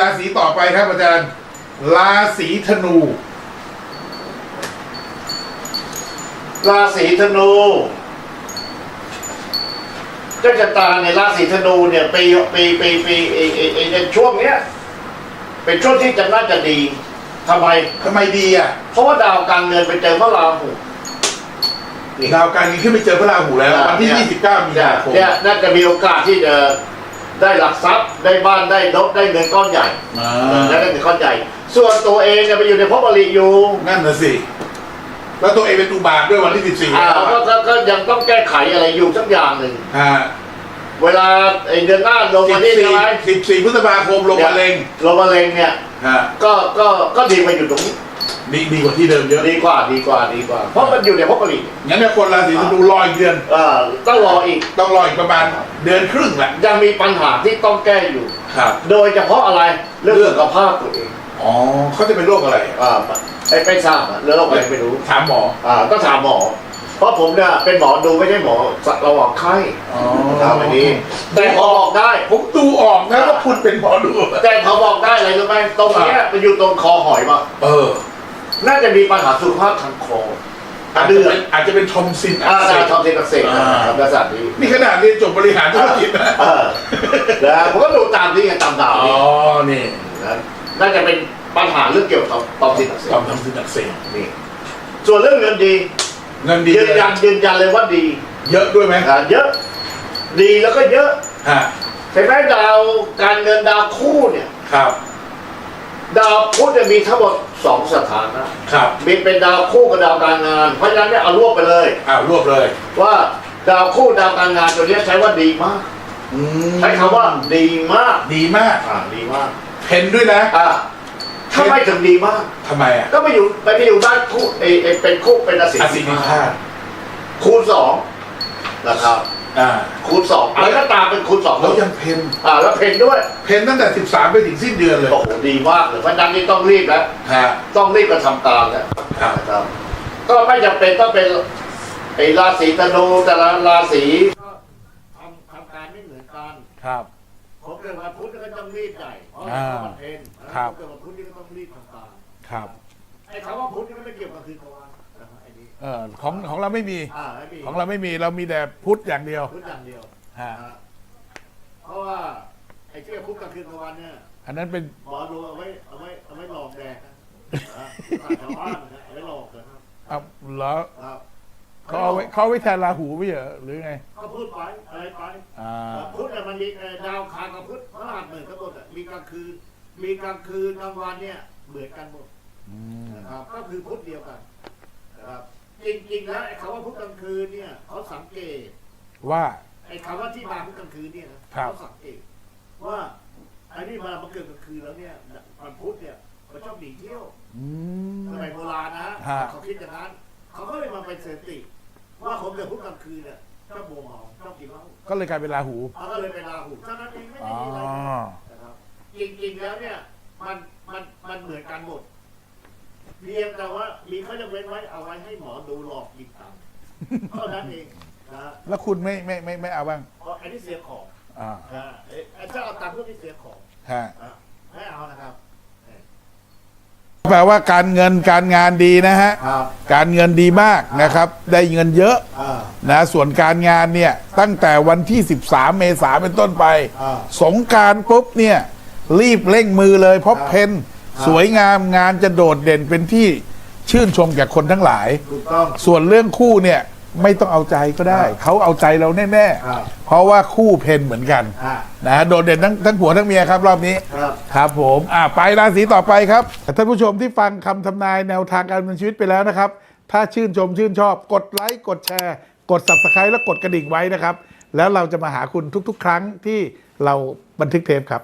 ราศีต่อไปครับอาจารย์ ราศีธนู ราศีธนูเจ้าชะตาในราศีธนูเนี่ยปีปีปีปีไอ้ไอ้ไอ้ในช่วงเนี้ย เป็นช่วงที่จะน่าจะดีทำไม ทำไมดีอะ เพราะว่าดาวการเงินไปเจอพระราหูนี่ดาวการเงินขึ้นไปเจอพระราหูแล้ว วันที่ 29 มีเนี่ยนาคมเนี่ยน่าจะมีโอกาสที่จะ ได้หลักทรัพย์ได้บ้านได้รถได้เงินก้อนใหญ่อ่าและได้เงินก้อนใหญ่ ส่วนตัวเองเนี่ยไปอยู่ในภพบริอยู่นั่นน่ะสิ แล้วตัวเองเป็นอุบาทด้วยวันที่ 14อ่าแล้วก็อะก็ก็ยังต้องแก้ไขอะไรอยู่สักอย่างหนึ่ง อ่า เวลาไอ้เดือนหน้าลงมานี่ใช่ไหม14 14พฤษภาคมลงมะเร็งลงมะเร็งเนี่ยฮะก็ก็ก็ดีมาอยู่ตรงนี้ดีดีกว่าที่เดิมเยอะดีกว่าดีกว่าดีกว่า เพราะมันอยู่ในภพบริงั้นเนี่ยคนราศีธนูรออีกเดือนอ่าต้องรออีกต้องรออีกประมาณเดือนครึ่งแหละยังมีปัญหาที่ต้องแก้อยู่ครับ โดยเฉพาะอะไรเรื่องสุขภาพตัวเองอ๋อเขาจะเป็นโรคอะไรอะอ่าไอ้ไม่ทราบอะเรื่องอะไรไม่รู้ถามหมออ่าต้องถามหมอ เพราะผมเนี่ยเป็นหมอดูไม่ใช่หมอสัตว์ระหว่างไข้อ๋อถามอันนี้ แต่พอบอกได้ ผมดูออกนะว่าคุณเป็นหมอดู แต่พอบอกได้อะไรรู้ไหมตรงเนี้ยมันอยู่ตรงคอหอยมาเออ น่าจะมีปัญหาสุขภาพทางคออาจจะเดือเป็ดนอาจจะเป็นทอมซินอัอ่ากเสได้บทอมซินอักเสบอ่านะครับลักษณะนี้นี่ขนาดเรียนจบบริหารธุรกิจนะเออนะผมก็ดูตามนี้ไงตามดาวอ๋อนี่นี่นะน่าจะเป็นปัญหาเรื่องเกี่ยวกับทอมซินอักเสทอบมทอมซินอักเสบนี่ส่วนเรื่องเงินดี เงินดียืนยันยืนยันเลยว่าดีเยอะด้วยไหมอ่าเยอะ ดีแล้วก็เยอะฮะเห็นไหมดาวการเงินดาวคู่เนี่ย ครับดาวพุธจะมีทั้งหมดสองสถานะ ครับมีเป็นดาวคู่กับดาวการงาน เพราะฉะนั้นเนี่ยเอารวบไปเลยอ้าวรวบเลยว่าดาวคู่ดาวการงานตัวเนี้ยใช้ว่าดีมาก อืมใช้คำว่าดีมากดีมากอ่าดีมาก เพนด้วยนะ อ่า ถ้าไม่ถึงดีมาก ทำไมอะก็ไปอยู่ไปไปอยู่บ้านคู่เอเอเป็นคู่เป็นราศีอาศินิพาตคูณสองนะครับอ่าคูณสองอะไรก็ตามเป็นคูณสองแล้วยังเพนอ่าแล้วเพนด้วย เพนตั้งแต่ 13 ไปถึงสิ้นเดือนเลย โอ้โหดีมากเลยเพราะฉะนั้นนี่ต้องรีบแล้วฮะต้องรีบกระทำตามแล้วครับนะครับ ก็ไม่จำเป็นต้องเป็นไอ้ราศีธนูแต่ละราศีก็ทำทำการไม่เหมือนกันครับ ผมเกิดวันพุธก็ต้องรีบใหญ่เพราะอ่ามันเพนครับผมเกิดวันพุธนี่ก็ต้องรีบทำตามครับไอ้คำว่าพุธนี่มันไม่เกี่ยวกับคืนกลางวันนะครับไอ้นี่เออของของเราไม่มี อ่าไม่มีของเราไม่มีเรามีแต่พุทธอย่างเดียว พุธอย่างเดียวฮะ นะฮะเพราะว่าไอ้ที่พุธกลางคืนกลางวันเนี่ย อันนั้นเป็น หมอดูเอาไว้เอาไว้เอาไว้หลอกแดกนะนะต่างชาวบ้านนะเอาไว้หลอกนะครับเอาเหรอครับ เขาเอาไว้เขาเอาไว้แทนราหูไม่เหรอหรือไงก็พูดไปอะไรไปอ่าพุธเนี่ยมันมีเอ่อดาวคารกับพุธพระรหัสเหมือนกันหมดอะมีกลางคืน มีกลางคืนกลางวันเนี่ยเหมือนกันหมดอืมนะครับ ก็คือพุธเดียวกันนะครับจริงๆแล้วไอ้คำว่าพุธกลางคืนเนี่ยเขาสังเกต ว่า ไอ้คำว่าที่มาพุธกลางคืนเนี่ยนะครับ เขาสังเกตว่าไอ้นี่เวลามันเกิดกลางคืนแล้วเนี่ยวันพุธเนี่ยมันชอบหนีเที่ยวอืม สมัยโบราณนะฮะ เขาคิดอย่างนั้นเขาก็เลยมาเป็นสถิติ ว่าคนเกิดพุธกลางคืนเนี่ยชอบโมเมาชอบกินเหล้าก็เลยกลายเป็นราหูเขาก็เลยเป็นราหูเท่านั้นเองไม่อ๋ได้อ มีอะไรนะครับจริงๆแล้วเนี่ยมันมันมันเหมือนกันหมดเพียงแต่ว่ามีเขาจะเว้นไว้เอาไว้ให้หมอดูหลอกกินตังค์เท่านั้นเองนะแล้วคุณไม่ไม่ไม่ไม่เอาบ้างเพราะอันนี้เสียของอ่านะเอ๊ะถ้าเอาตังค์พวกนี้เสียของฮะ นะไม่เอานะครับ แปลว่าการเงินการงานดีนะฮะ ครับ การเงินดีมากนะครับ ได้เงินเยอะอ่า นะส่วนการงานเนี่ย ตั้งแต่วันที่ 13 เมษาเป็นต้นไป อ่าสงกรารปุ๊บเนี่ย รีบเร่งมือเลยเพราะครับเพนสวยงามงานจะโดดเด่นเป็นที่ชื่นชมแก่คนทั้งหลาย ถูกต้อง ส่วนเรื่องคู่เนี่ย ไม่ต้องเอาใจก็ได้ครับเขาเอาใจเราแน่ครับๆเพราะว่าคู่เพนเหมือนกันอ่า นะโดดเด่นทั้งทั้งผัวทั้งเมียครับรอบนี้ ครับ ครับผมอ่าไปราศีต่อไปครับท่านผู้ชมที่ฟังคำทำนายแนวทางการดำเนินชีวิตไปแล้วนะครับ ถ้าชื่นชมชื่นชอบ กดไลค์กดแชร์ กด subscribe และกดกระดิ่งไว้นะครับ แล้วเราจะมาหาคุณทุกๆ ครั้งที่เราบันทึกเทปครับ